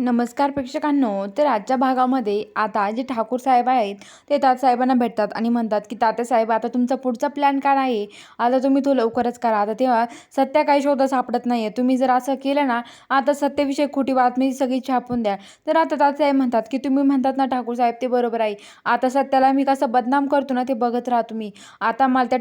नमस्कार प्रेक्षकांनो तर आजच्या भागामध्ये आता जे ठाकूर साहेब आहेत ते तात्यासाहेबांना भेटतात आणि म्हणतात की तात्यासाहेब आता तुमचा पुढचा प्लॅन काय आहे? आता तुम्ही तो लवकरच करा. आता तेव्हा सत्य काही शोध सापडत नाही आहे तुम्ही जर असं केलं ना आता सत्तेविषयी खोटी बातमी सगळी छापून द्या. तर आता तात्यासाहेब म्हणतात की तुम्ही म्हणतात ना ठाकूर साहेब ते बरोबर आहे. आता सत्याला मी कसं बदनाम करतो ना ते बघत राहा तुम्ही. आता मला त्या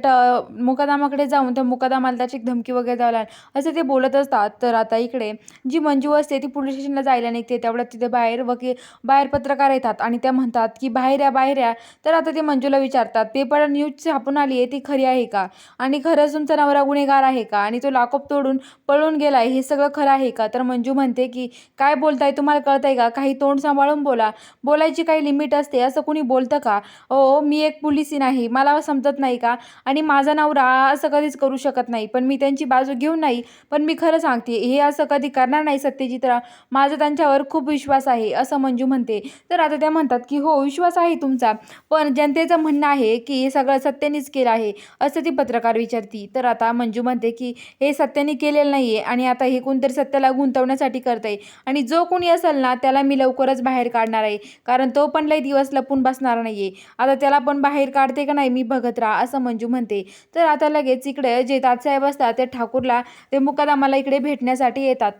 ट मुकादामाकडे जाऊन त्या मुकादामाला त्याची धमकी वगैरे द्यावं लागेल. असं ते बोलत असतात. तर आता इकडे जी मंजू असते ती पोलीस स्टेशनला जायला नाही येते तेवढ्यात तिथे बाहेर वकील बाहेर पत्रकार येतात आणि त्या म्हणतात की बाहेर या बाहेर या. तर आता ते मंजूला विचारतात पेपर न्यूज छापून आली आहे ती खरी आहे का? आणि खरंच तुमचा नवरा गुन्हेगार आहे का? आणि तो लाकोप तोडून पळून गेलाय हे सगळं खरं आहे का? तर मंजू म्हणते की काय बोलताय तुम्हाला कळतंय का? काही तोंड सांभाळून बोला. बोलायची काही लिमिट असते असं कुणी बोलतं का? ओ मी एक पोलिसी नाही मला समजत नाही का? आणि माझा नवरा असं कधीच करू शकत नाही पण मी त्यांची बाजू घेऊन नाही पण मी खरं सांगते हे असं कधी करणार नाही सत्यजित राव त्यांच्या तुमच्यावर खूप विश्वास आहे असं मंजू म्हणते. तर आता त्या म्हणतात की हो विश्वास आहे तुमचा पण जनतेचं म्हणणं आहे की हे सगळं सत्यानेच केलं आहे असं ती पत्रकार विचारती. तर आता मंजू म्हणते की हे सत्याने केलेलं नाही आहे आणि आता हे कोणतरी सत्याला गुंतवण्यासाठी करत आहे आणि जो कोणी असेल ना त्याला मी लवकरच बाहेर काढणार आहे कारण तो पण लई दिवस लपून बसणार नाही आहे आता त्याला पण बाहेर काढते का नाही मी बघत राहा असं मंजू म्हणते. तर आता लगेच इकडे जे तातसाहेब असतात ते ठाकूरला ते मुकादमाला इकडे भेटण्यासाठी येतात.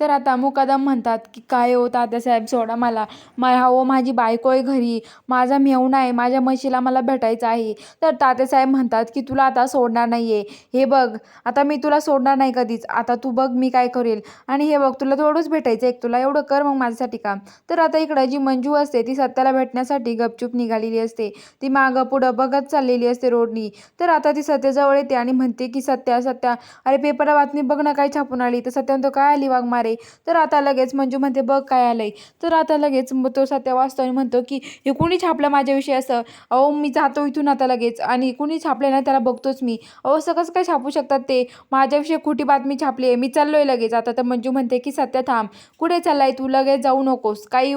तर आता मुकादम म्हणतात की काय हो तात्यासाहेब सोडा मला. मा हो माझी बायको आहे घरी. माझा मेहुणा आहे. माझ्या म्हशीला मला भेटायचं आहे. तर तात्यासाहेब म्हणतात की तुला आता सोडणार नाही आहे हे बघ आता मी तुला सोडणार नाही कधीच. आता तू बघ मी काय करेल. आणि हे बघ तुला थोडंच भेटायचं एक तुला एवढं कर मग माझ्यासाठी काम. तर आता इकडं जी मंजू असते ती सत्याला भेटण्यासाठी गपचूप निघालेली असते. ती मागं पुढं बघत चाललेली असते रोडनी. तर आता ती सत्याजवळ येते आणि म्हणते की सत्या सत्या अरे पेपरला बातमी बघ ना काय छापून आली. तर सत्या म्हणतो काय आली वाघ मारे? तर आता लगेच मंजू म्हणते बघ काय आलंय. तर आता लगेच मग तो सत्या वाचतो आणि म्हणतो की हे कुणी छापलं माझ्याविषयी असं अहो मी जातो इथून आता लगेच आणि कुणी छापले ना त्याला बघतोच मी. अहो असं कसं काय छापू शकतात ते? माझ्याविषयी खोटी बातमी छापली आहे मी चाललोय लगेच. आता तर मंजू म्हणते की सत्या थांब. कुठे चाललाय तू? लगेच जाऊ नकोस. काही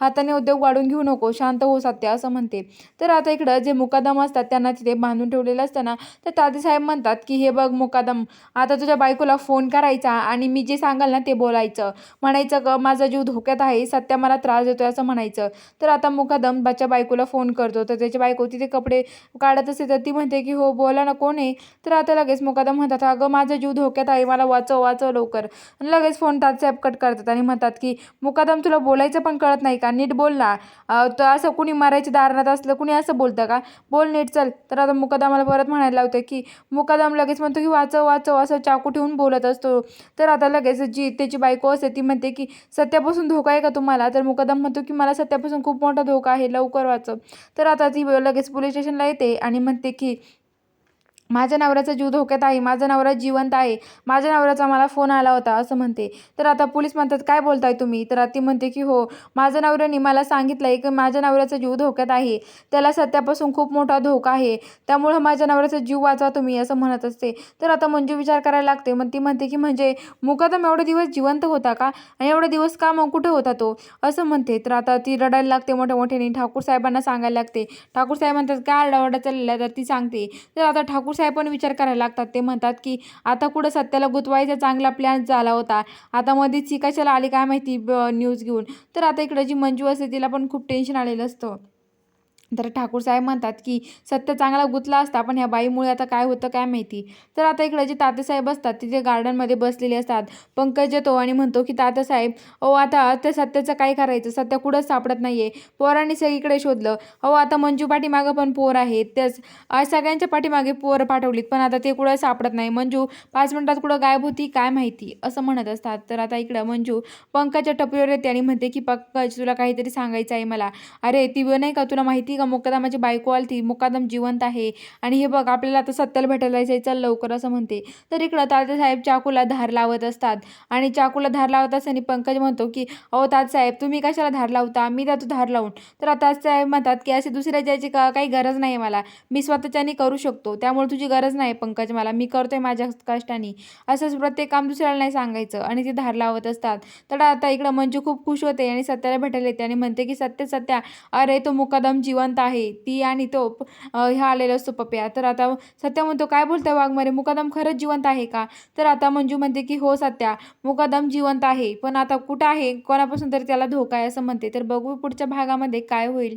हाताने उद्योग वाढून घेऊ नको. शांत हो सत्या असं म्हणते. तर आता इकडं जे मुकादम असतात त्यांना तिथे बांधून ठेवलेलं असतं ना तर तातेसाहेब म्हणतात की हे बघ मुकादम आता तुझ्या बायकोला फोन करायचा आणि मी जे सांगाल ना ते बोलायचं. म्हणायचं ग माझा जीव धोक्यात आहे सत्या मला त्रास देतोय असं म्हणायचं. तर आता मुकादम बाच्या बायकोला फोन करतो. तर त्याची बायको तिथे कपडे काढत असते तर ती म्हणते की हो बोला ना कोण आहे? तर आता लगेच मुकादम म्हणतात अगं माझा जीव धोक्यात आहे मला वाचव वाचव लवकर. लगेच फोन तात्यासाहेब कट करतात आणि म्हणतात की मुकादम तुला बोलायचं पण कळत नाही का? नीट बोल ना. तर असं कुणी मारायची दारणात असलं कुणी असं बोलतं का? बोल नीट चल. तर आता मुकादमाला परत म्हणायला लावतं की मुकादम लगेच म्हणतो की वाचव वाचव असं चाकू ठेवून बोलत असतो. तर आता लगेच जी त्याची बायको असते ती म्हणते की सत्यापासून धोका आहे का तुम्हाला? तर मुकदम म्हणतो की मला सत्यापासून खूप मोठा धोका आहे लवकर वाचव. तर आता ती लगेच पोलीस स्टेशनला येते आणि म्हणते की माझ्या नवऱ्याचा जीव धोक्यात आहे माझा नवरा जिवंत आहे माझ्या नवऱ्याचा मला फोन आला होता असं म्हणते. तर आता पोलीस म्हणतात काय बोलताय तुम्ही? तर ती म्हणते की हो माझ्या नवऱ्याने मला सांगितलं आहे की माझ्या नवऱ्याचा जीव धोक्यात आहे. त्याला सत्यापासून खूप मोठा धोका आहे. त्यामुळं माझ्या नवऱ्याचा जीव वाचवा तुम्ही असं म्हणत असते. तर आता मंजू विचार करायला लागते. मग ती म्हणते की म्हणजे मुकादम एवढे दिवस जिवंत होता का? आणि एवढे दिवस का मग कुठे होता तो? असं म्हणते. तर आता ती रडायला लागते मोठ्या मोठ्याने. ठाकूर साहेबांना सांगायला लागते. ठाकूर साहेब म्हणतात काय आरडाओरडा चाललेला तर ती सांगते. तर आता ठाकूर साहेब पण विचार करायला लागतात. ते म्हणतात की आता कुठं सत्याला गुतवायचा चांगला प्लॅन झाला होता. आता मध्येच ही कशाला आली काय माहिती न्यूज घेऊन. तर आता इकडं जी मंजू असते तिला पण खूप टेन्शन आलेलं असतं. तर ठाकूर साहेब म्हणतात की सत्य चांगला गुतला असता पण ह्या बाईमुळे आता काय होतं काय माहिती? तर आता इकडे जे तातेसाहेब असतात तिथे गार्डनमध्ये बसलेले असतात. पंकज येतो आणि म्हणतो की तातेसाहेब अहो आता ते सत्याचं काय करायचं? सत्य कुठंच सापडत नाही आहे पोरांनी सगळीकडे शोधलं. अहो आता मंजू पाठीमागं पण पोर आहेत. त्याच सगळ्यांच्या पाठीमागे पोरं पाठवलीत पण आता ते कुठं सापडत नाही. मंजू पाच मिनिटात कुठं गायब होती काय माहिती? असं म्हणत असतात. तर आता इकडं मंजू पंकजच्या टपरीवर येते आणि म्हणते की पंकज तुला काहीतरी सांगायचं आहे मला. अरे ती नाही का तुला माहिती का मुकादमाची बायको आली ती मुकादम जिवंत आहे. आणि हे बघ आपल्याला आता सत्याला भेटायला जायचं आहे, चल लवकर असं म्हणते. तर इकडं तात्यासाहेब चाकूला धार लावत असतात. आणि चाकूला धार लावत असताना पंकज म्हणतो की अहो तातसाहेब तुम्ही कशाला धार लावता? मी जातो धार लावून. तर आता तात्यासाहेब म्हणतात की असे दुसऱ्या जायची का काही गरज नाही मला. मी स्वतःच्याने करू शकतो. त्यामुळे तुझी गरज नाही पंकज मला. मी करतोय माझ्या कष्टाने. असंच प्रत्येक काम दुसऱ्याला नाही सांगायचं. आणि ते धार लावत असतात. तर आता इकडं मंजू खूप खुश होते आणि सत्याला भेटायला येते आणि म्हणते की सत्य सत्या. अरे तो मुकादम जिवंत जिवंत आहे ती आणि तो ह्या आलेला असतो पप्या तर आता सत्या म्हणतो काय बोलतोय वाघमारे मुकादम खरंच जिवंत आहे का? तर आता मंजू म्हणते की हो सत्या मुकादम जिवंत आहे पण आता कुठं आहे? कोणापासून तरी त्याला धोका आहे असं म्हणते. तर बघू पुढच्या भागामध्ये काय होईल.